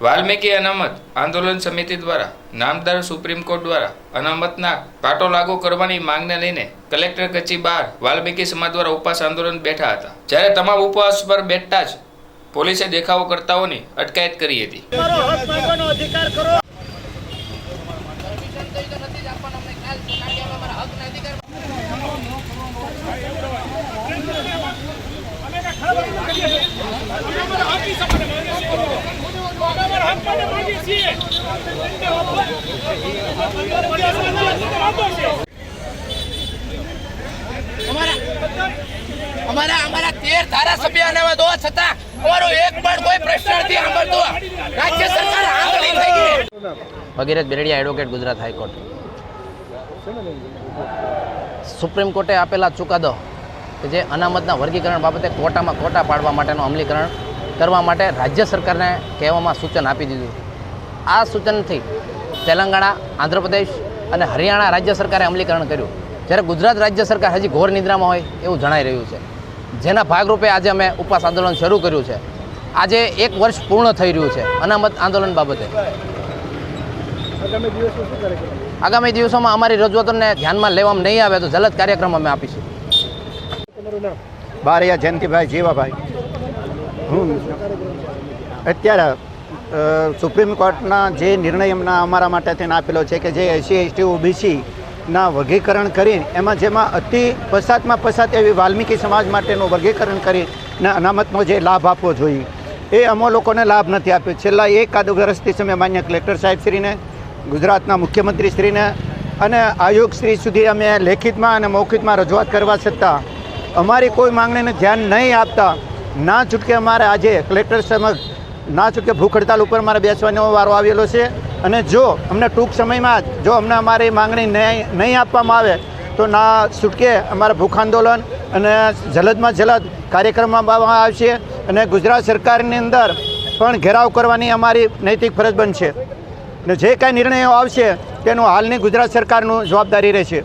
વાલ્મીકી અનામત આંદોલન સમિતિ દ્વારા, નામદાર સુપ્રીમ કોર્ટ દ્વારા અનામતના પાટો લાગુ કરવાની માંગને લઈને કલેક્ટર કચી બહાર વાલ્મીકી સમાજ દ્વારા ઉપવાસ આંદોલન બેઠા હતા. જ્યારે તમામ ઉપવાસ પર બેઠતા જ પોલીસે દેખાવો કરતાઓની અટકાયત કરી હતી. અમારા અમારા તેર ધારાસભ્ય અનામત હોવા છતાં અમારો એક પણ કોઈ પ્રશ્ન સાંભળતો. રાજ્ય સરકાર આંગળી થઈ ગઈ. Bhagirath Berdiya advocate Gujarat high court. Supreme કોર્ટે આપેલા ચુકાદો કે જે અનામતના વર્ગીકરણ બાબતે કોટામાં કોટા પાડવા માટેનું અમલીકરણ કરવા માટે રાજ્ય સરકારને કહેવામાં સૂચન આપી દીધું. આ સૂચનથી તેલંગાણા આંધ્રપ્રદેશ અને હરિયાણા રાજ્ય સરકારે અમલીકરણ કર્યું. જ્યારે ગુજરાત રાજ્ય સરકાર હજી ઘોર નિદ્રામાં હોય એવું જણાઈ રહ્યું છે. જેના ભાગરૂપે આજે અમે ઉપવાસ આંદોલન શરૂ કર્યું છે. આજે એક વર્ષ પૂર્ણ થઈ રહ્યું છે અનામત આંદોલન બાબતે. આગામી દિવસોમાં અમારી રજૂઆતોને ધ્યાનમાં લેવામાં નહીં આવે તો જલદ કાર્યક્રમ અમે આપીશું. બારૈયા જયંતિભાઈ જીવાભાઈ. હું અત્યારે સુપ્રીમ કોર્ટના જે નિર્ણય એમના અમારા માટે થઈને આપેલો છે કે જે એસસી, એસટી, ઓબીસીના વર્ગીકરણ કરી એમાં જેમાં અતિ પસાતમાં પસાત એવી વાલ્મીકી સમાજ માટેનું વર્ગીકરણ કરી ને અનામતનો જે લાભ આપવો જોઈએ, એ અમો લોકોને લાભ નથી આપ્યો. છેલ્લા એક કાદ વર્ષથી સમય માન્ય કલેક્ટર સાહેબશ્રીને ગુજરાતના મુખ્યમંત્રીશ્રીને અને આયોગશ્રી સુધી અમે લેખિતમાં અને મૌખિતમાં રજૂઆત કરવા છતાં અમારી કોઈ માંગણીને ધ્યાન નહીં આપતા, ના છૂટકે અમારે આજે કલેક્ટર સમક્ષ ના ચૂકે ભૂખ હડતાલ ઉપર મારે બેસવાનો વારો આવેલો છે. અને જો અમને ટૂંક સમયમાં જ જો અમને અમારી માંગણી નહીં નહીં આપવામાં આવે, તો ના છૂટકે અમારે ભૂખ આંદોલન અને જલદમાં જલદ કાર્યક્રમમાં આવશે અને ગુજરાત સરકારની અંદર પણ ઘેરાવ કરવાની અમારી નૈતિક ફરજ બનશે. ને જે કાંઈ નિર્ણયો આવશે, તેનું હાલની ગુજરાત સરકારનું જવાબદારી રહેશે.